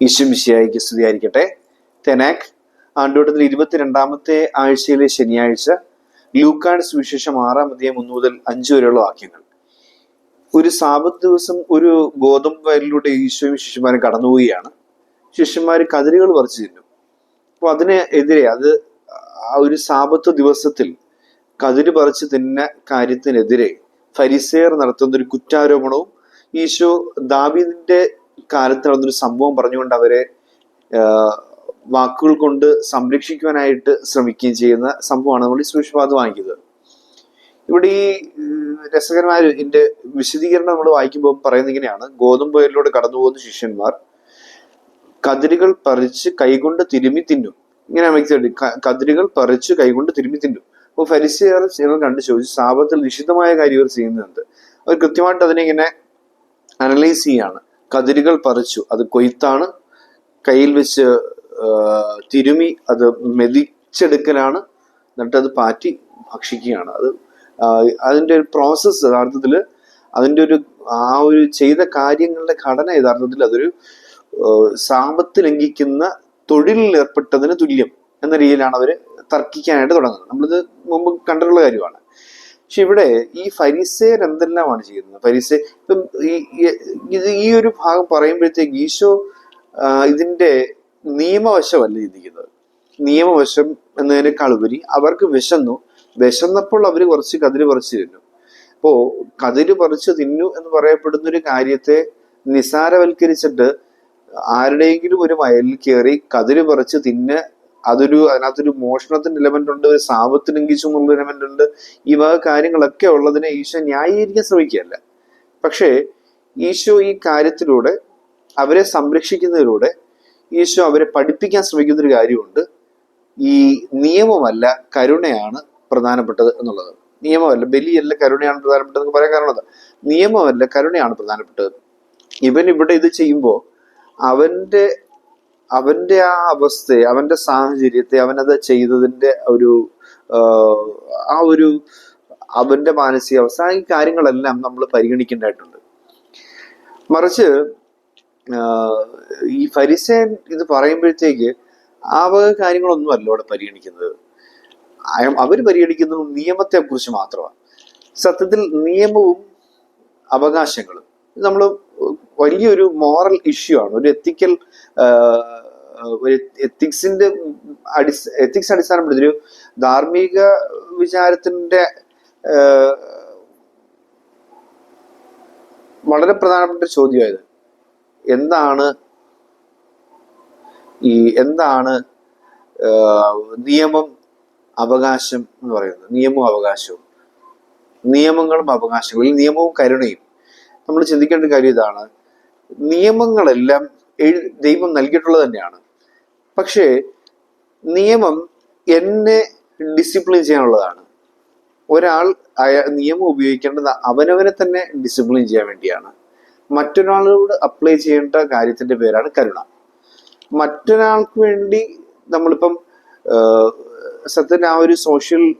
ഈശ്വമിശിയായിക്ക് സ്തുതിയായിരിക്കട്ടെ. തെനാക് ആണ്ടോട്ടത്തിൽ ഇരുപത്തിരണ്ടാമത്തെ ആഴ്ചയിലെ ശനിയാഴ്ച ലൂക്കാഡ് സുവിശേഷം ആറാം അധ്യായം ഒന്ന് മുതൽ അഞ്ച് വരെയുള്ള വാക്യങ്ങൾ. ഒരു സാപത്ത് ദിവസം ഒരു ഗോതമ്പ് വയലിലൂടെ ഈശോയും ശിഷ്യന്മാരും കടന്നുപോവുകയാണ് ശിഷ്യന്മാർ കതിരുകൾ പറിച്ചു തിന്നു. അപ്പൊ അതിനെതിരെ അത് ആ ഒരു സാപത്ത് ദിവസത്തിൽ കതിര് പറിച്ച് തിന്ന കാര്യത്തിനെതിരെ ഫരിസേർ നടത്തുന്ന ഒരു കുറ്റാരോപണവും ഈശോ ദാവീദിന്റെ കാലത്ത് നടന്നൊരു സംഭവം പറഞ്ഞുകൊണ്ട് അവരെ വാക്കുകൾ കൊണ്ട് സംരക്ഷിക്കുവാനായിട്ട് ശ്രമിക്കുകയും ചെയ്യുന്ന സംഭവമാണ് നമ്മൾ ഈ സുവിശേഷവാദം വാങ്ങിക്കുന്നത്. ഇവിടെ ഈ രസകരമായ ഇതിന്റെ വിശദീകരണം നമ്മൾ വായിക്കുമ്പോൾ പറയുന്നത് ഇങ്ങനെയാണ്. ഗോതമ്പയറിലൂടെ കടന്നു പോകുന്ന ശിഷ്യന്മാർ കതിരുകൾ പറിച്ച് കൈകൊണ്ട് തിരുമ്മി തിന്നും. ഇങ്ങനെ വ്യക്തി കതിരുകൾ പറിച്ച് കൈകൊണ്ട് തിരുമ്മി തിന്നും. അപ്പോൾ ഫരിസിയർ ചെയ്യുന്നത് കണ്ടു ചോദിച്ചു സാപത്തിൽ നിഷിദ്ധമായ കാര്യം ഇവർ ചെയ്യുന്നുണ്ട്. അവർ കൃത്യമായിട്ട് അതിനെ ഇങ്ങനെ അനലൈസ് ചെയ്യാണ് കതിരുകൾ പറിച്ചു. അത് കൊയ്ത്താണ്. കയ്യിൽ വെച്ച് തിരുമി അത് മെതിച്ചെടുക്കലാണ്. എന്നിട്ട് അത് പാറ്റി ഭക്ഷിക്കുകയാണ്. അത് അതിന്റെ ഒരു പ്രോസസ്സ് യഥാർത്ഥത്തിൽ അതിന്റെ ഒരു ആ ഒരു ചെയ്ത കാര്യങ്ങളുടെ ഘടന യഥാർത്ഥത്തിൽ അതൊരു സാമ്പത്ത് ലംഘിക്കുന്ന തൊഴിലിൽ ഏർപ്പെട്ടതിന് തുല്യം എന്ന രീതിയിലാണ് അവർ തർക്കിക്കാനായിട്ട് തുടങ്ങുന്നത്. നമ്മളിത് മുമ്പ് കണ്ടിട്ടുള്ള കാര്യമാണ്. പക്ഷെ ഇവിടെ ഈ ഫരിസേർ എന്തെല്ലാമാണ് ചെയ്യുന്നത്? ഫരിസേ ഇപ്പം ഇത് ഈ ഒരു ഭാഗം പറയുമ്പോഴത്തേക്ക് ഈശോ ഇതിന്റെ നിയമവശമല്ല ചിന്തിക്കുന്നത്. നിയമവശം എന്നതിനേക്കാൾ ഉപരി അവർക്ക് വിശന്നു. വിശന്നപ്പോൾ അവർ കുറച്ച് കതിര് പറിച്ച് തിന്നു. അപ്പോ കതിര് പറിച്ച് തിന്നു എന്ന് പറയപ്പെടുന്ന ഒരു കാര്യത്തെ നിസാരവൽക്കരിച്ചിട്ട് ആരുടെയെങ്കിലും ഒരു വയലിൽ കയറി കതിര് പറിച്ച് തിന്ന് അതൊരു അതിനകത്തൊരു മോഷണത്തിന്റെ എലമെന്റ് ഉണ്ട് ഒരു സാപത്തിന് ലംഘിച്ചു എലമെന്റ് ഉണ്ട്. ഈ വക കാര്യങ്ങളൊക്കെ ഉള്ളതിനെ ഈശോ ന്യായീകരിക്കാൻ ശ്രമിക്കുകയല്ല. പക്ഷേ ഈശോ ഈ കാര്യത്തിലൂടെ അവരെ സംരക്ഷിക്കുന്നതിലൂടെ ഈശോ അവരെ പഠിപ്പിക്കാൻ ശ്രമിക്കുന്ന ഒരു കാര്യമുണ്ട്. ഈ നിയമമല്ല കരുണയാണ് പ്രധാനപ്പെട്ടത് എന്നുള്ളത്. നിയമമല്ല ബലിയല്ല കരുണയാണ് പ്രധാനപ്പെട്ടത് എന്ന് പറയാൻ കാരണം നിയമമല്ല കരുണയാണ് പ്രധാനപ്പെട്ടത്. ഇവൻ ഇവിടെ ഇത് ചെയ്യുമ്പോൾ അവന്റെ അവന്റെ ആ അവസ്ഥയെ അവന്റെ സാഹചര്യത്തെ അവനത് ചെയ്തതിന്റെ ഒരു ആ, ഒരു അവന്റെ മാനസികാവസ്ഥ ഈ കാര്യങ്ങളെല്ലാം നമ്മൾ പരിഗണിക്കേണ്ടതായിട്ടുണ്ട്. മറിച്ച് ഈ ഫരിസേൻ ഇത് പറയുമ്പോഴത്തേക്ക് ആ വക കാര്യങ്ങളൊന്നും അല്ല അവിടെ പരിഗണിക്കുന്നത്. അവർ പരിഗണിക്കുന്നത് നിയമത്തെ കുറിച്ച് മാത്രമാണ്. സത്യത്തിൽ നിയമവും അവകാശങ്ങളും. നമ്മൾ വലിയൊരു മോറൽ ഇഷ്യൂ ആണ്. ഒരു എത്തിക്കൽ ഒരു എത്തിക്സിന്റെ അടിസ്ഥ എത്തിക്സ് അടിസ്ഥാനപ്പെടുത്തി ഒരു ധാർമ്മിക വിചാരത്തിന്റെ വളരെ പ്രധാനപ്പെട്ട ചോദ്യമായത്. എന്താണ് ഈ എന്താണ് നിയമം അവകാശം എന്ന് പറയുന്നത്? നിയമവും അവകാശവും. നിയമങ്ങളും അവകാശങ്ങളും നിയമവും കരുണയും. നമ്മൾ ചിന്തിക്കേണ്ട കാര്യം ഇതാണ്. നിയമങ്ങളെല്ലാം എഴു- ദൈവം നൽകിയിട്ടുള്ളത് തന്നെയാണ്. പക്ഷേ നിയമം എന്നെ ഡിസിപ്ലിൻ ചെയ്യാനുള്ളതാണ്. ഒരാൾ നിയമം ഉപയോഗിക്കേണ്ടത് അവനവനെ തന്നെ ഡിസിപ്ലിൻ ചെയ്യാൻ വേണ്ടിയാണ്. മറ്റൊരാളോട് അപ്ലൈ ചെയ്യേണ്ട കാര്യത്തിന്റെ പേരാണ് കരുണ. മറ്റൊരാൾക്ക് വേണ്ടി നമ്മളിപ്പം സത്യത്തിന് ആ ഒരു സോഷ്യൽ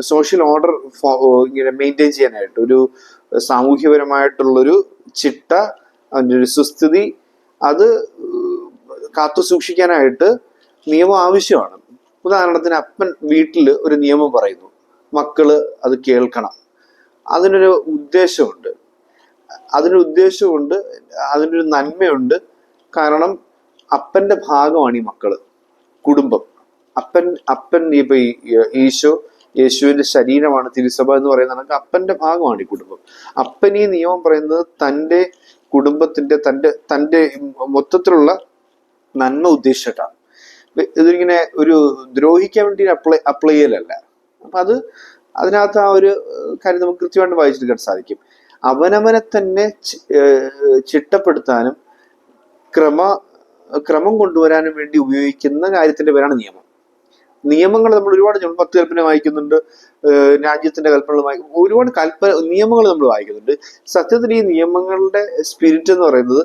സോഷ്യൽ ഓർഡർ ഇങ്ങനെ മെയിന്റെയിൻ ചെയ്യാനായിട്ട് ഒരു സാമൂഹ്യപരമായിട്ടുള്ളൊരു ചിട്ട അതിന്റെ ഒരു സുസ്ഥിതി അത് കാത്തു സൂക്ഷിക്കാനായിട്ട് നിയമം ആവശ്യമാണ്. ഉദാഹരണത്തിന് അപ്പൻ വീട്ടിൽ ഒരു നിയമം പറയുന്നു. മക്കൾ അത് കേൾക്കണം. അതിനൊരു ഉദ്ദേശമുണ്ട് അതിനൊരു ഉദ്ദേശമുണ്ട് അതിനൊരു നന്മയുണ്ട്. കാരണം അപ്പന്റെ ഭാഗമാണ് ഈ മക്കൾ. കുടുംബം. അപ്പൻ അപ്പൻ ഇപ്പൊ ഈശോ യേശുവിന്റെ ശരീരമാണ് തിരുസഭ എന്ന് പറയുന്നത് കണക്ക് അപ്പന്റെ ഭാഗമാണ് ഈ കുടുംബം. അപ്പൻ ഈ നിയമം പറയുന്നത് തന്റെ കുടുംബത്തിന്റെ തന്റെ തന്റെ മൊത്തത്തിലുള്ള നന്മ ഉദ്ദേശിച്ചിട്ടാണ്. ഇതിങ്ങനെ ഒരു ദ്രോഹിക്കാൻ വേണ്ടി അപ്ലൈ അപ്ലൈ ചെയ്യലല്ല. അപ്പൊ അത് അതിനകത്ത് ആ ഒരു കാര്യം നമുക്ക് കൃത്യമായിട്ട് വായിച്ചെടുക്കാൻ സാധിക്കും. അവനവനെ തന്നെ ചിട്ടപ്പെടുത്താനും ക്രമ ക്രമം കൊണ്ടുവരാനും വേണ്ടി ഉപയോഗിക്കുന്ന കാര്യത്തിന്റെ പേരാണ് നിയമം. നിയമങ്ങൾ നമ്മൾ ഒരുപാട് നമ്മൾ പത്ത് കൽപ്പന വായിക്കുന്നുണ്ട് രാജ്യത്തിന്റെ കൽപ്പനകൾ വായിക്കും. ഒരുപാട് കൽപ്പന നിയമങ്ങൾ നമ്മൾ വായിക്കുന്നുണ്ട്. സത്യത്തിൽ ഈ നിയമങ്ങളുടെ സ്പിരിറ്റ് എന്ന് പറയുന്നത്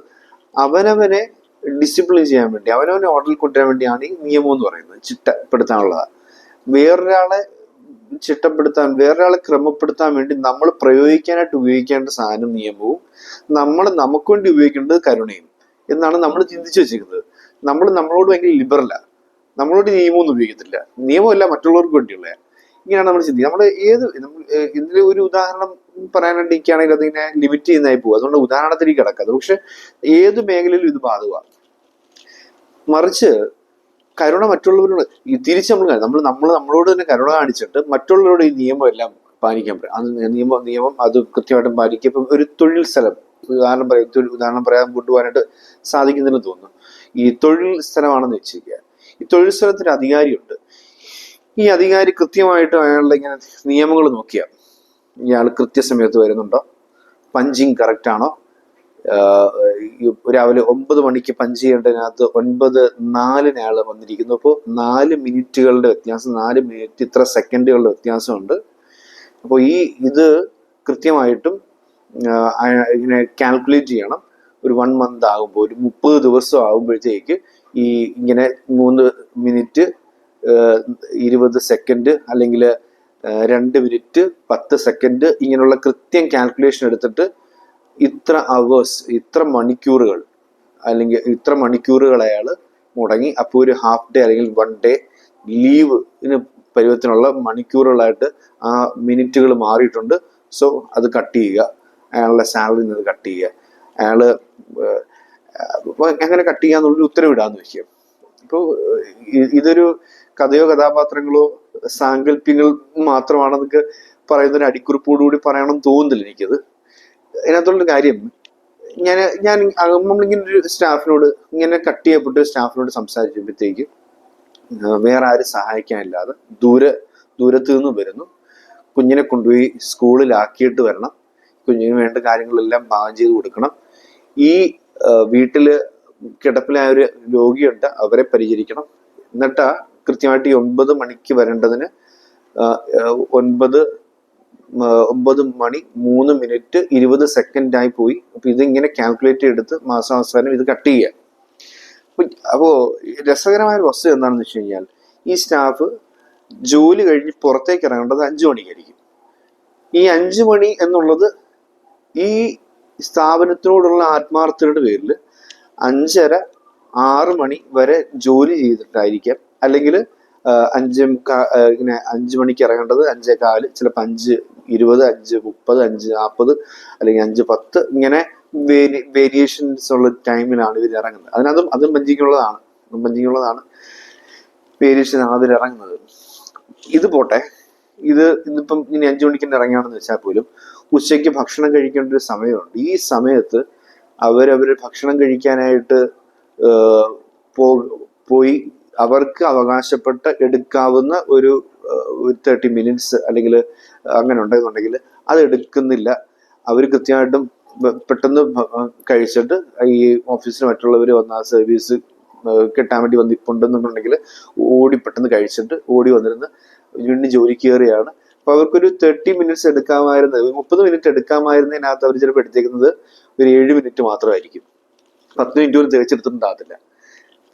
അവനവനെ ഡിസിപ്ലിൻ ചെയ്യാൻ വേണ്ടി അവനവനെ ഓർഡറിൽ കൊണ്ടുവരാൻ വേണ്ടിയാണ് ഈ നിയമം എന്ന് പറയുന്നത് ചിട്ടപ്പെടുത്താനുള്ളത്. വേറൊരാളെ ചിട്ടപ്പെടുത്താൻ വേറൊരാളെ ക്രമപ്പെടുത്താൻ വേണ്ടി നമ്മൾ പ്രയോഗിക്കാനായിട്ട് ഉപയോഗിക്കേണ്ട സാധനം നിയമവും നമ്മൾ നമുക്ക് വേണ്ടി ഉപയോഗിക്കേണ്ടത് കരുണയും എന്നാണ് നമ്മൾ ചിന്തിച്ചു വെച്ചിരിക്കുന്നത്. നമ്മൾ നമ്മളോട് ഭയങ്കര ലിബറലാണ് നമ്മളോട് നിയമമൊന്നും ഉപയോഗിക്കത്തില്ല. നിയമമല്ല മറ്റുള്ളവർക്ക് വേണ്ടിയുള്ള. ഇങ്ങനെയാണ് നമ്മൾ ചിന്തിക്കുക നമ്മൾ ഏത് ഇതിൽ ഒരു ഉദാഹരണം പറയാനുണ്ടെങ്കിൽ അതിങ്ങനെ ലിമിറ്റ് ചെയ്യുന്നതായി പോകും അതുകൊണ്ട് ഉദാഹരണത്തിലേക്ക് കിടക്കാതെ പക്ഷെ ഏത് മേഖലയിലും ഇത് ബാധകമാണ് മറിച്ച് കരുണ മറ്റുള്ളവരോട് തിരിച്ച് നമ്മൾ നമ്മൾ നമ്മൾ നമ്മളോട് തന്നെ കരുണ കാണിച്ചിട്ട് മറ്റുള്ളവരോട് ഈ നിയമം എല്ലാം പാലിക്കാൻ പറയും. അത് നിയമം നിയമം അത് കൃത്യമായിട്ടും പാലിക്കുക ഇപ്പം ഒരു തൊഴിൽ സ്ഥലം. ഉദാഹരണം പറയാം ഉദാഹരണം പറയാൻ കൊണ്ടുപോകാനായിട്ട് സാധിക്കുന്നതിന് തോന്നുന്നു. ഈ തൊഴിൽ സ്ഥലമാണെന്ന് വെച്ചിരിക്കുക. ഈ തൊഴിൽ സ്ഥലത്തിന് അധികാരിയുണ്ട്. ഈ അധികാരി കൃത്യമായിട്ട് അയാളുടെ ഇങ്ങനെ നിയമങ്ങൾ നോക്കിയാൽ ഇയാൾ കൃത്യസമയത്ത് വരുന്നുണ്ടോ? പഞ്ചിങ് കറക്റ്റ് ആണോ? രാവിലെ ഒമ്പത് മണിക്ക് പഞ്ച് ചെയ്യേണ്ടതിനകത്ത് ഒൻപത് നാലിന് അയാൾ വന്നിരിക്കുന്നു. അപ്പോൾ നാല് മിനിറ്റുകളുടെ വ്യത്യാസം നാല് മിനിറ്റ് ഇത്ര സെക്കൻഡുകളുടെ വ്യത്യാസമുണ്ട്. അപ്പോൾ ഈ ഇത് കൃത്യമായിട്ടും ഇങ്ങനെ കാൽക്കുലേറ്റ് ചെയ്യണം. ഒരു വൺ മന്ത് ആകുമ്പോൾ ഒരു മുപ്പത് ദിവസം ആകുമ്പോഴത്തേക്ക് ഈ ഇങ്ങനെ മൂന്ന് മിനിറ്റ് ഇരുപത് സെക്കൻഡ് അല്ലെങ്കിൽ രണ്ട് മിനിറ്റ് പത്ത് സെക്കൻഡ് ഇങ്ങനെയുള്ള കൃത്യം കാൽക്കുലേഷൻ എടുത്തിട്ട് ഇത്ര അവേഴ്സ് ഇത്ര മണിക്കൂറുകൾ അല്ലെങ്കിൽ ഇത്ര മണിക്കൂറുകൾ അയാൾ മുടങ്ങി. അപ്പോൾ ഒരു ഹാഫ് ഡേ അല്ലെങ്കിൽ വൺ ഡേ ലീവ് ഇതിന് പരുവത്തിനുള്ള മണിക്കൂറുകളായിട്ട് ആ മിനിറ്റുകൾ മാറിയിട്ടുണ്ട്. സോ അത് കട്ട് ചെയ്യുക. അയാളുടെ സാലറിയിൽ നിന്ന് കട്ട് ചെയ്യുക. അപ്പൊ അങ്ങനെ കട്ട് ചെയ്യാന്നുള്ളൊരു ഉത്തരവിടാന്ന് വെക്കുക ഇപ്പോൾ ഇതൊരു കഥയോ കഥാപാത്രങ്ങളോ സാങ്കല്പ്യങ്ങൾ മാത്രമാണെന്നൊക്കെ പറയുന്ന ഒരു അടിക്കുറിപ്പോടുകൂടി പറയണം തോന്നുന്നില്ല എനിക്കത്. അതിനകത്തുള്ള കാര്യം ഞാൻ ഞാൻ നമ്മളിങ്ങനെ ഒരു സ്റ്റാഫിനോട് ഇങ്ങനെ കട്ട് ചെയ്യപ്പെട്ട സ്റ്റാഫിനോട് സംസാരിച്ചപ്പോഴത്തേക്ക് ആ, വേറെ ആരും സഹായിക്കാനില്ലാതെ ദൂരെ ദൂരത്ത് നിന്ന് വരുന്നു. കുഞ്ഞിനെ കൊണ്ടുപോയി സ്കൂളിലാക്കിയിട്ട് വരണം. കുഞ്ഞിന് വേണ്ട കാര്യങ്ങളെല്ലാം പാകം ചെയ്ത് കൊടുക്കണം. ഈ വീട്ടിൽ കിടപ്പിലായ ഒരു രോഗിയുണ്ട്. അവരെ പരിചരിക്കണം. എന്നിട്ടാ കൃത്യമായിട്ട് ഈ ഒൻപത് മണിക്ക് വരേണ്ടതിന് ഒൻപത് ഒമ്പത് മണി മൂന്ന് മിനിറ്റ് ഇരുപത് സെക്കൻഡ് ആയി പോയി. അപ്പൊ ഇതിങ്ങനെ കാൽക്കുലേറ്റ് എടുത്ത് മാസാവസാനം ഇത് കട്ട് ചെയ്യുക. അപ്പൊ അപ്പോ രസകരമായ ഒരു വസ്തു എന്താണെന്ന് വെച്ച് കഴിഞ്ഞാൽ ഈ സ്റ്റാഫ് ജോലി കഴിഞ്ഞ് പുറത്തേക്ക് ഇറങ്ങേണ്ടത് അഞ്ചു മണിക്കായിരിക്കും. ഈ അഞ്ചു മണി എന്നുള്ളത് ഈ സ്ഥാപനത്തിനോടുള്ള ആത്മാർത്ഥതയുടെ പേരിൽ അഞ്ചര ആറ് മണി വരെ ജോലി ചെയ്തിട്ടായിരിക്കാം. അല്ലെങ്കിൽ അഞ്ച് ഇങ്ങനെ അഞ്ച് മണിക്ക് ഇറങ്ങേണ്ടത് അഞ്ചേ കാൽ ചിലപ്പോൾ അഞ്ച് ഇരുപത് അഞ്ച് മുപ്പത് അഞ്ച് നാൽപ്പത് അല്ലെങ്കിൽ അഞ്ച് പത്ത് ഇങ്ങനെ വേരി വേരിയേഷൻസ് ഉള്ള ടൈമിലാണ് ഇവർ ഇറങ്ങുന്നത്. അതിനകത്തും അതും ബഞ്ചിങ്ങുള്ളതാണ്. പഞ്ചിക്കുള്ളതാണ് വേരിയേഷൻ അതിൽ ഇറങ്ങുന്നത് ഇത് പോട്ടെ. ഇത് ഇന്നിപ്പം ഇനി അഞ്ചു മണിക്ക് ഇറങ്ങുകയാണെന്ന് വെച്ചാൽ പോലും ഉച്ചയ്ക്ക് ഭക്ഷണം കഴിക്കേണ്ട ഒരു സമയമുണ്ട്. ഈ സമയത്ത് അവരവർ ഭക്ഷണം കഴിക്കാനായിട്ട് പോയി അവർക്ക് അവകാശപ്പെട്ട എടുക്കാവുന്ന ഒരു തേർട്ടി മിനിറ്റ്സ് അല്ലെങ്കിൽ അങ്ങനെ ഉണ്ടെന്നുണ്ടെങ്കിൽ അത് എടുക്കുന്നില്ല. അവർ കൃത്യമായിട്ടും പെട്ടെന്ന് കഴിച്ചിട്ട് ഈ ഓഫീസിൽ മറ്റുള്ളവർ വന്ന ആ സർവീസ് കിട്ടാൻ വേണ്ടി വന്നിട്ടുണ്ടെന്നുണ്ടെങ്കിൽ ഓടി പെട്ടെന്ന് കഴിച്ചിട്ട് ഓടി വന്നിരുന്ന് വീണ്ടും ജോലിക്ക് കയറിയാണ് അപ്പൊ അവർക്കൊരു തേർട്ടി മിനിറ്റ്സ് എടുക്കാമായിരുന്ന മുപ്പത് മിനിറ്റ് എടുക്കാമായിരുന്നതിനകത്ത് അവർ ചിലപ്പോൾ എടുത്തേക്കുന്നത് ഒരു ഏഴ് മിനിറ്റ് മാത്രമായിരിക്കും. പത്ത് മിനിറ്റ് പോലും തികച്ചെടുത്തിട്ടുണ്ടാകത്തില്ല.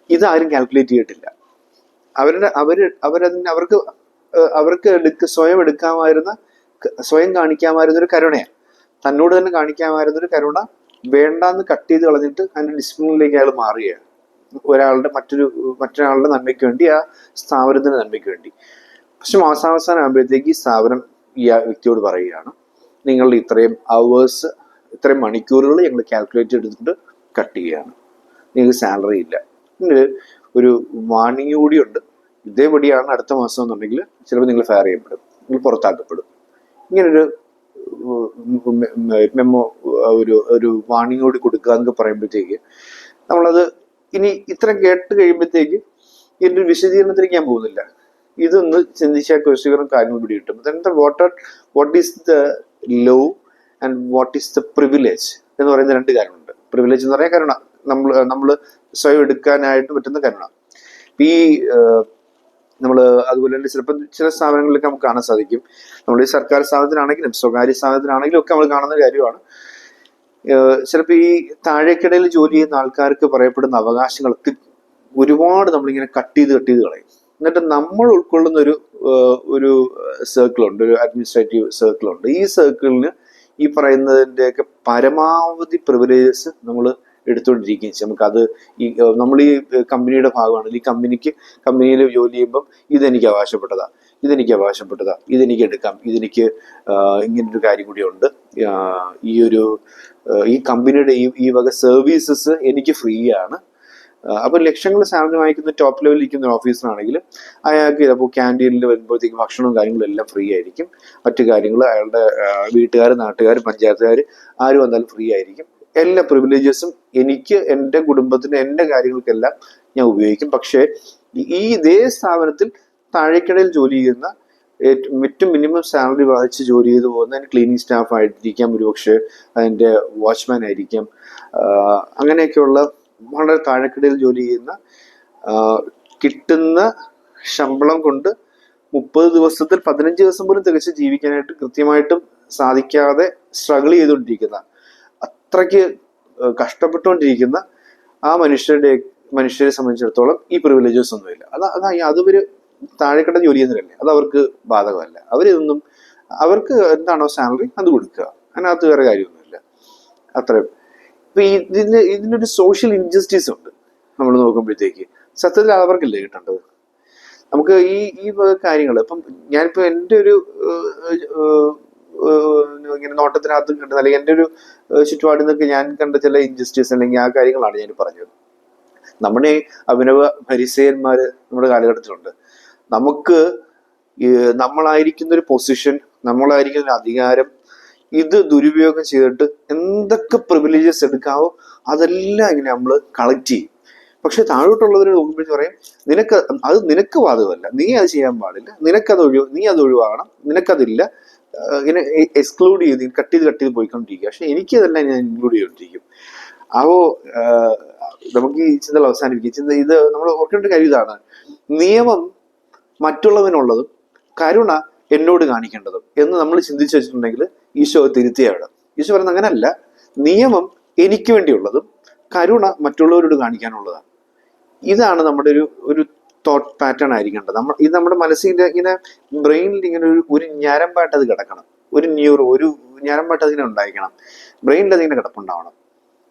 ഇതാരും കാൽക്കുലേറ്റ് ചെയ്തിട്ടില്ല. അവരുടെ അവർ അവരതിന് അവർക്ക് അവർക്ക് എടുക്ക സ്വയം എടുക്കാമായിരുന്ന സ്വയം കാണിക്കാമായിരുന്ന ഒരു കരുണയാണ്. തന്നോട് തന്നെ കാണിക്കാമായിരുന്ന ഒരു കരുണ വേണ്ടാന്ന് കട്ട് ചെയ്ത് കളഞ്ഞിട്ട് അതിന്റെ ഡിസിപ്ലിനിലേക്ക് അയാൾ മാറുകയാണ്. ഒരാളുടെ മറ്റൊരു മറ്റൊരാളുടെ നന്മയ്ക്ക് വേണ്ടി ആ സ്ഥാപനത്തിന്റെ നന്മയ്ക്ക് വേണ്ടി. പക്ഷെ മാസാവസാനം ആകുമ്പോഴത്തേക്ക് ഈ സ്ഥാപനം ഈ വ്യക്തിയോട് പറയുകയാണ്. നിങ്ങൾ ഇത്രയും അവേഴ്സ് ഇത്രയും മണിക്കൂറുകൾ ഞങ്ങൾ കാൽക്കുലേറ്റ് എടുത്തിട്ട് കട്ട് ചെയ്യുകയാണ്. നിങ്ങൾക്ക് സാലറി ഇല്ല. ഒരു വാണിംഗ് കൂടിയുണ്ട് ഇതേപടിയാണ് അടുത്ത മാസം എന്നുണ്ടെങ്കിൽ ചിലപ്പോൾ നിങ്ങൾ ഫയർ ചെയ്യപ്പെടും. നിങ്ങൾ പുറത്താക്കപ്പെടും. ഇങ്ങനൊരു മെമ്മോ ഒരു ഒരു വാണിംഗ് കൂടി കൊടുക്കുക എന്നൊക്കെ പറയുമ്പോഴത്തേക്ക് നമ്മളത് ഇനി ഇത്ര കേട്ട് കഴിയുമ്പോഴത്തേക്ക് ഒരു വിശദീകരണത്തിലേക്ക് ഞാൻ പോകുന്നില്ല. ഇതൊന്ന് ചിന്തിച്ചാൽ കുറച്ചുകൂടെ കാര്യങ്ങൾ പിടി കിട്ടും. Then the what what is the law and what is the privilege എന്ന് പറയുന്ന രണ്ട് കാര്യമുണ്ട് പ്രിവിലേജ് എന്ന് പറയാൻ കരുണ നമ്മൾ നമ്മൾ സ്വയം എടുക്കാനായിട്ട് പറ്റുന്ന കരുണ ഈ നമ്മൾ അതുപോലെ തന്നെ ചിലപ്പോൾ ചില സ്ഥാപനങ്ങളിലൊക്കെ നമുക്ക് കാണാൻ സാധിക്കും. നമ്മൾ ഈ സർക്കാർ സ്ഥാപനത്തിനാണെങ്കിലും സ്വകാര്യ സ്ഥാപനത്തിനാണെങ്കിലും ഒക്കെ നമ്മൾ കാണുന്ന കാര്യമാണ്. ചിലപ്പോൾ ഈ താഴേക്കിടയിൽ ജോലി ചെയ്യുന്ന ആൾക്കാർക്ക് പറയപ്പെടുന്ന അവകാശങ്ങളൊക്കെ ഒരുപാട് നമ്മളിങ്ങനെ കട്ട് ചെയ്ത് കട്ട് ചെയ്ത് കളയും. എന്നിട്ട് നമ്മൾ ഉൾക്കൊള്ളുന്ന ഒരു ഒരു സർക്കിളുണ്ട് ഒരു അഡ്മിനിസ്ട്രേറ്റീവ് സർക്കിളുണ്ട് ഈ സർക്കിളിന് ഈ പറയുന്നതിന്റെയൊക്കെ പരമാവധി പ്രിവിലേജസ് നമ്മൾ എടുത്തുകൊണ്ടിരിക്കുകയും ചെയ്യും. നമുക്കത് ഈ നമ്മൾ ഈ കമ്പനിയുടെ ഭാഗമാണ്. ഈ കമ്പനിക്ക് കമ്പനിയിൽ ജോലി ചെയ്യുമ്പം ഇതെനിക്ക് അവകാശപ്പെട്ടതാ ഇതെനിക്ക് അവകാശപ്പെട്ടതാ ഇതെനിക്ക് എടുക്കാം ഇതെനിക്ക് ഇങ്ങനൊരു കാര്യം കൂടിയുണ്ട് ഈ ഒരു ഈ കമ്പനിയുടെ ഈ ഈ വക സർവീസസ് എനിക്ക് ഫ്രീ ആണ് ആഹ് അപ്പൊ ലക്ഷങ്ങൾ സാലറി വാങ്ങിക്കുന്ന ടോപ്പ് ലെവലിൽ ഇരിക്കുന്ന ഓഫീസറാണെങ്കിൽ അയാൾക്ക് ചിലപ്പോൾ ക്യാന്റീനിൽ വരുമ്പോഴത്തേക്ക് ഭക്ഷണവും കാര്യങ്ങളും എല്ലാം ഫ്രീ ആയിരിക്കും. മറ്റു കാര്യങ്ങൾ അയാളുടെ വീട്ടുകാർ നാട്ടുകാർ പഞ്ചായത്തുകാർ ആര് വന്നാലും ഫ്രീ ആയിരിക്കും. എല്ലാ പ്രിവിലേജസും എനിക്ക് എന്റെ കുടുംബത്തിന് എന്റെ കാര്യങ്ങൾക്കെല്ലാം ഞാൻ ഉപയോഗിക്കും. പക്ഷേ ഈ ഇതേ സ്ഥാപനത്തിൽ താഴേക്കിടയിൽ ജോലി ചെയ്യുന്ന ഏറ്റവും മിനിമം സാലറി വാങ്ങിച്ച് ജോലി ചെയ്തു പോകുന്ന ക്ലീനിങ് സ്റ്റാഫ് ആയിരിക്കാം ഒരുപക്ഷെ അതിന്റെ വാച്ച്മാൻ ആയിരിക്കാം. അങ്ങനെയൊക്കെയുള്ള വളരെ താഴെക്കിടയിൽ ജോലി ചെയ്യുന്ന കിട്ടുന്ന ശമ്പളം കൊണ്ട് മുപ്പത് ദിവസത്തിൽ പതിനഞ്ച് ദിവസം പോലും തികച്ച് ജീവിക്കാനായിട്ട് കൃത്യമായിട്ടും സാധിക്കാതെ സ്ട്രഗിൾ ചെയ്തുകൊണ്ടിരിക്കുന്ന അത്രയ്ക്ക് കഷ്ടപ്പെട്ടുകൊണ്ടിരിക്കുന്ന ആ മനുഷ്യരുടെ മനുഷ്യരെ സംബന്ധിച്ചിടത്തോളം ഈ പ്രിവിലേജസ് ഒന്നുമില്ല. അത് അതാ അതൊരു താഴെക്കിട ജോലി ചെയ്യുന്നവരല്ലേ അത് അവർക്ക് ബാധകമല്ല. അവരിതൊന്നും അവർക്ക് എന്താണോ സാലറി അത് കൊടുക്കുക. അതിനകത്ത് വേറെ കാര്യമൊന്നുമില്ല. അത്രയും ഇപ്പൊ ഇതിന് ഇതിനൊരു സോഷ്യൽ ഇൻജസ്റ്റിസ് ഉണ്ട് നമ്മൾ നോക്കുമ്പോഴത്തേക്ക്. സത്യത്തിൽ അവർക്കല്ലേ കിട്ടേണ്ടത്? നമുക്ക് ഈ ഈ കാര്യങ്ങൾ ഇപ്പം ഞാനിപ്പോ എന്റെ ഒരു ഇങ്ങനെ നോട്ടത്തിനകത്ത് കണ്ടത് അല്ലെങ്കിൽ എന്റെ ഒരു ചുറ്റുപാടിൽ നിന്നൊക്കെ ഞാൻ കണ്ട ചില ഇൻജസ്റ്റിസ് അല്ലെങ്കിൽ ആ കാര്യങ്ങളാണ് ഞാൻ പറഞ്ഞത്. നമ്മുടെ അഭിനവ പരിസയന്മാര് നമ്മുടെ കാലഘട്ടത്തിലുണ്ട്. നമുക്ക് നമ്മളായിരിക്കുന്ന ഒരു പൊസിഷൻ നമ്മളായിരിക്കുന്ന ഒരു അധികാരം ഇത് ദുരുപയോഗം ചെയ്തിട്ട് എന്തൊക്കെ പ്രിവിലേജസ് എടുക്കാവോ അതെല്ലാം ഇങ്ങനെ നമ്മൾ കളക്ട് ചെയ്യും. പക്ഷെ താഴോട്ടുള്ളവരെ നോക്കുമ്പോഴേക്കും പറയും നിനക്ക് അത് നിനക്ക് ബാധകമല്ല. നീ അത് ചെയ്യാൻ പാടില്ല. നിനക്കത് ഒഴിവ്. നീ അത് ഒഴിവാകണം. നിനക്കതില്ല. ഇങ്ങനെ എക്സ്ക്ലൂഡ് ചെയ്ത് കട്ട് ചെയ്ത് കട്ട് ചെയ്ത് പോയിക്കൊണ്ടിരിക്കുക പക്ഷെ എനിക്കതെല്ലാം ഞാൻ ഇൻക്ലൂഡ് ചെയ്തോണ്ടിരിക്കും അപ്പോ നമുക്ക് ഈ ചിന്തകൾ അവസാനിപ്പിക്കും. ചിന്ത ഇത് നമ്മൾ ഓർക്കേണ്ട കാര്യം ഇതാണ്. നിയമം മറ്റുള്ളവനുള്ളതും കരുണ എന്നോട് കാണിക്കേണ്ടതും എന്ന് നമ്മൾ ചിന്തിച്ചു വെച്ചിട്ടുണ്ടെങ്കിൽ ഈശോ തിരുത്തിയാണ്. ഈശോ പറയുന്നത് അങ്ങനല്ല. നിയമം എനിക്ക് വേണ്ടിയുള്ളതും കരുണ മറ്റുള്ളവരോട് കാണിക്കാനുള്ളതാണ്. ഇതാണ് നമ്മുടെ ഒരു ഒരു തോട്ട് പാറ്റേൺ ആയിരിക്കേണ്ടത്. നമ്മൾ ഇത് നമ്മുടെ മനസ്സിന്റെ ഇങ്ങനെ ബ്രെയിനിൽ ഇങ്ങനെ ഒരു ഒരു ഞരമ്പായിട്ട് അത് കിടക്കണം. ഒരു ന്യൂറോ ഒരു ഞരമ്പായിട്ട് അതിങ്ങനെ ഉണ്ടായിരിക്കണം. ബ്രെയിനിൽ അതിങ്ങനെ കിടപ്പുണ്ടാവണം.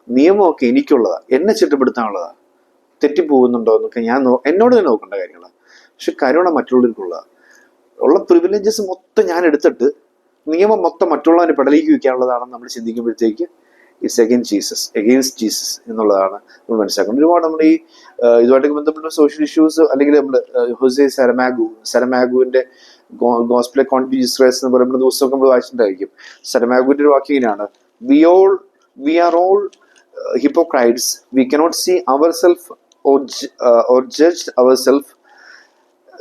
നിയമമൊക്കെ എനിക്കുള്ളതാണ് എന്നെ ചിട്ടപ്പെടുത്താനുള്ളതാണ് തെറ്റിപ്പോകുന്നുണ്ടോ എന്നൊക്കെ ഞാൻ എന്നോട് തന്നെ നോക്കേണ്ട കാര്യങ്ങളാണ് പക്ഷെ കരുണ മറ്റുള്ളവർക്കുള്ളതാണ് ഉള്ള പ്രിവിലേജസ് മൊത്തം ഞാൻ എടുത്തിട്ട് നിയമം മൊത്തം മറ്റുള്ളവനെ പെടലേക്ക് വയ്ക്കാനുള്ളതാണെന്ന് നമ്മൾ ചിന്തിക്കുമ്പോഴത്തേക്ക് it's against Jesus against Jesus എന്നുള്ളതാണ് നമ്മൾ മനസ്സിലാക്കുന്നത് ഒരുപാട് നമ്മൾ ഈ ഇതുമായിട്ട് ബന്ധപ്പെട്ട സോഷ്യൽ ഇഷ്യൂസ് അല്ലെങ്കിൽ നമ്മൾ ഹുസൈ സരമാഗു സരമാഗുവിന്റെ ഗോസ്പിലെ കോൺഫ്യൂസ്റേസ് എന്ന് പറയുന്ന ദിവസമൊക്കെ നമ്മൾ വായിച്ചിട്ടുണ്ടായിരിക്കും. സരമാഗുവിന്റെ ഒരു വാക്യം ഇങ്ങനെയാണ്. We all we are all hypocrites we cannot see our self or judge our self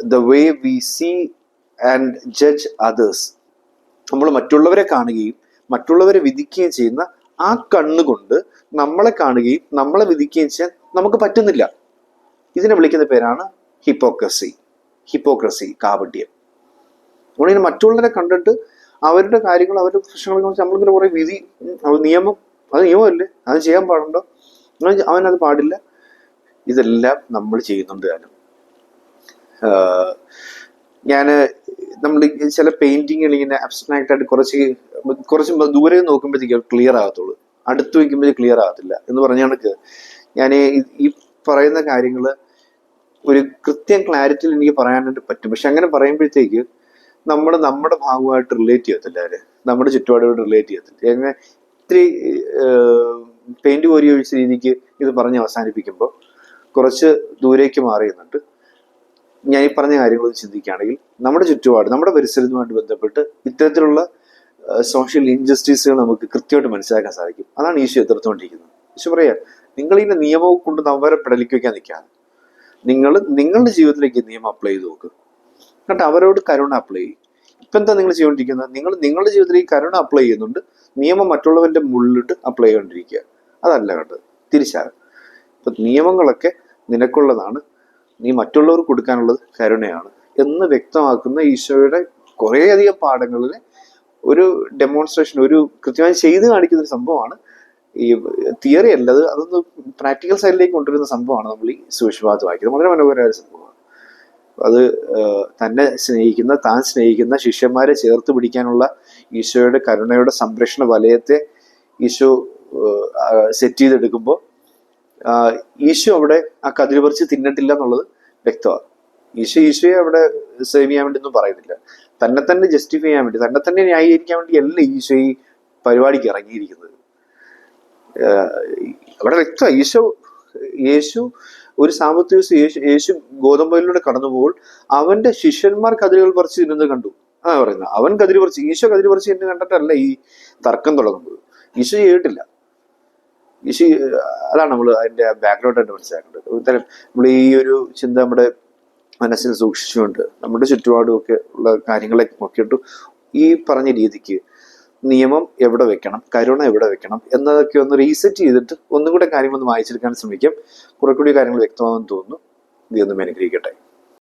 the way we see and judge others നമ്മൾ മറ്റുള്ളവരെ കാണുകയും മറ്റുള്ളവരെ വിധിക്കുകയും ചെയ്യുന്ന ആ കണ്ണുകൊണ്ട് നമ്മളെ കാണുകയും നമ്മളെ വിധിക്കുകയും ചെയ്യാൻ നമുക്ക് പറ്റുന്നില്ല. ഇതിനെ വിളിക്കുന്ന പേരാണ് ഹിപ്പോക്രസി. ഹിപ്പോക്രസി കാപട്യം. നമ്മളിങ്ങനെ മറ്റുള്ളവരെ കണ്ടിട്ട് അവരുടെ കാര്യങ്ങൾ അവരുടെ പ്രശ്നങ്ങളെ കുറിച്ച് നമ്മളിങ്ങനെ കുറെ വിധി നിയമം അത് നിയമമല്ലേ? അത് ചെയ്യാൻ പാടുണ്ടോ? അവനത് പാടില്ല. ഇതെല്ലാം നമ്മൾ ചെയ്യുന്നുണ്ട് താനും ഞാൻ നമ്മൾ ചില പെയിന്റിങ്ങുകൾ ഇങ്ങനെ അബ്സ്ട്രാക്ട് ആയിട്ട് കുറച്ച് കുറച്ച് ദൂരെ നോക്കുമ്പോഴത്തേക്ക് ക്ലിയർ ആകത്തുള്ളൂ. അടുത്ത് വയ്ക്കുമ്പോഴേ ക്ലിയർ ആകത്തില്ല. എന്ന് പറഞ്ഞ കണക്ക് ഞാൻ ഈ പറയുന്ന കാര്യങ്ങൾ ഒരു കൃത്യം ക്ലാരിറ്റിയിൽ എനിക്ക് പറയാനായിട്ട് പറ്റും. പക്ഷെ അങ്ങനെ പറയുമ്പോഴത്തേക്ക് നമ്മൾ നമ്മുടെ ഭാഗമായിട്ട് റിലേറ്റ് ചെയ്യത്തില്ല അവർ നമ്മുടെ ചുറ്റുപാടുമായിട്ട് റിലേറ്റ് ചെയ്യത്തില്ല. അങ്ങനെ ഇത്തിരി പെയിന്റ് കോരി ഒഴിച്ച രീതിക്ക് ഇത് പറഞ്ഞ് അവസാനിപ്പിക്കുമ്പോൾ കുറച്ച് ദൂരേക്ക് മാറി നിന്നിട്ട് ഞാൻ ഈ പറഞ്ഞ കാര്യങ്ങൾ ചിന്തിക്കുകയാണെങ്കിൽ നമ്മുടെ ചുറ്റുപാട് നമ്മുടെ പരിസരത്തുമായിട്ട് ബന്ധപ്പെട്ട് ഇത്തരത്തിലുള്ള സോഷ്യൽ ഇൻജസ്റ്റിസുകൾ നമുക്ക് കൃത്യമായിട്ട് മനസ്സിലാക്കാൻ സാധിക്കും. അതാണ് ഈശോ എതിർത്തുകൊണ്ടിരിക്കുന്നത്. ഈശോ പറയാ നിങ്ങൾ ഇതിന്റെ നിയമവും കൊണ്ട് അവരെ പെടലിക്ക് വയ്ക്കാൻ നിൽക്കാതെ നിങ്ങൾ നിങ്ങളുടെ ജീവിതത്തിലേക്ക് നിയമം അപ്ലൈ ചെയ്ത് നോക്ക്. എന്നിട്ട് അവരോട് കരുണ അപ്ലൈ ചെയ്യും. ഇപ്പം എന്താ നിങ്ങൾ ചെയ്തുകൊണ്ടിരിക്കുന്നത്? നിങ്ങൾ നിങ്ങളുടെ ജീവിതത്തിലേക്ക് കരുണ അപ്ലൈ ചെയ്യുന്നുണ്ട്. നിയമം മറ്റുള്ളവന്റെ മുള്ളിട്ട് അപ്ലൈ ചെയ്തുകൊണ്ടിരിക്കുക. അതല്ല കേട്ടത്. തിരിച്ചാൽ ഇപ്പൊ നിയമങ്ങളൊക്കെ നിനക്കുള്ളതാണ്. നീ മറ്റുള്ളവർക്ക് കൊടുക്കാനുള്ളത് കരുണയാണ് എന്ന് വ്യക്തമാക്കുന്ന ഈശോയുടെ കുറേയധികം പാഠങ്ങളിലെ ഒരു ഡെമോൺസ്ട്രേഷൻ ഒരു കൃത്യമായി ചെയ്ത് കാണിക്കുന്ന ഒരു സംഭവമാണ്. ഈ തിയറി അല്ലത് അതൊന്ന് പ്രാക്ടിക്കൽ സൈഡിലേക്ക് കൊണ്ടുവരുന്ന സംഭവമാണ് നമ്മൾ ഈ സുവിശ്വാസം വായിക്കുന്നത്. വളരെ മനോഹരമായ ഒരു സംഭവമാണ്. അത് തന്നെ സ്നേഹിക്കുന്ന താൻ സ്നേഹിക്കുന്ന ശിഷ്യന്മാരെ ചേർത്ത് പിടിക്കാനുള്ള ഈശോയുടെ കരുണയുടെ സംരക്ഷണ വലയത്തെ ഈശോ സെറ്റ് ചെയ്തെടുക്കുമ്പോൾ ഈശോ അവിടെ ആ കതിരുപറിച്ച് തിന്നിട്ടില്ല എന്നുള്ളത് വ്യക്തമാണ്. ഈശോ ഈശോയെ അവിടെ സേവ് ചെയ്യാൻ വേണ്ടി ഒന്നും പറയുന്നില്ല. തന്നെ തന്നെ ജസ്റ്റിഫൈ ചെയ്യാൻ വേണ്ടി തന്നെ തന്നെ ന്യായീകരിക്കാൻ വേണ്ടി അല്ല ഈശോ ഈ പരിപാടിക്ക് ഇറങ്ങിയിരിക്കുന്നത്. അവിടെ വ്യക്തമാണ് ഈശോ യേശു ഒരു സാമ്പത്തിക ദിവസം യേശു യേശു ഗോതമ്പയിലൂടെ കടന്നുപോകുമ്പോൾ അവന്റെ ശിഷ്യന്മാർ കതിരുകൾ പറിച്ച് തിന്നുന്നത് കണ്ടു. ആ പറയുന്നത്. അവൻ കതിരി പറിച്ച് ഈശോ കതിരി പറിച്ച് എന്ന് കണ്ടിട്ടല്ല ഈ തർക്കം തുടങ്ങുന്നത്. ഈശോ ചെയ്തിട്ടില്ല ഈശോ അതാണ് നമ്മൾ അതിന്റെ ബാക്ക്ഗ്രൗണ്ട് ആയിട്ട് മനസ്സിലാക്കേണ്ടത്. ഉത്തരം നമ്മൾ ഈ ഒരു ചിന്ത നമ്മുടെ മനസ്സിൽ സൂക്ഷിച്ചുകൊണ്ട് നമ്മുടെ ചുറ്റുപാടും ഒക്കെ ഉള്ള കാര്യങ്ങളെ നോക്കിയിട്ട് ഈ പറഞ്ഞ രീതിക്ക് നിയമം എവിടെ വെക്കണം കരുണ എവിടെ വെക്കണം എന്നതൊക്കെ ഒന്ന് റീസെറ്റ് ചെയ്തിട്ട് ഒന്നും കൂടെ കാര്യങ്ങളൊന്ന് വായിച്ചെടുക്കാൻ ശ്രമിക്കാം. കുറെ കൂടി കാര്യങ്ങൾ വ്യക്തമാണെന്ന് തോന്നുന്നു. ഇതൊന്നും അനുഗ്രഹിക്കട്ടെ.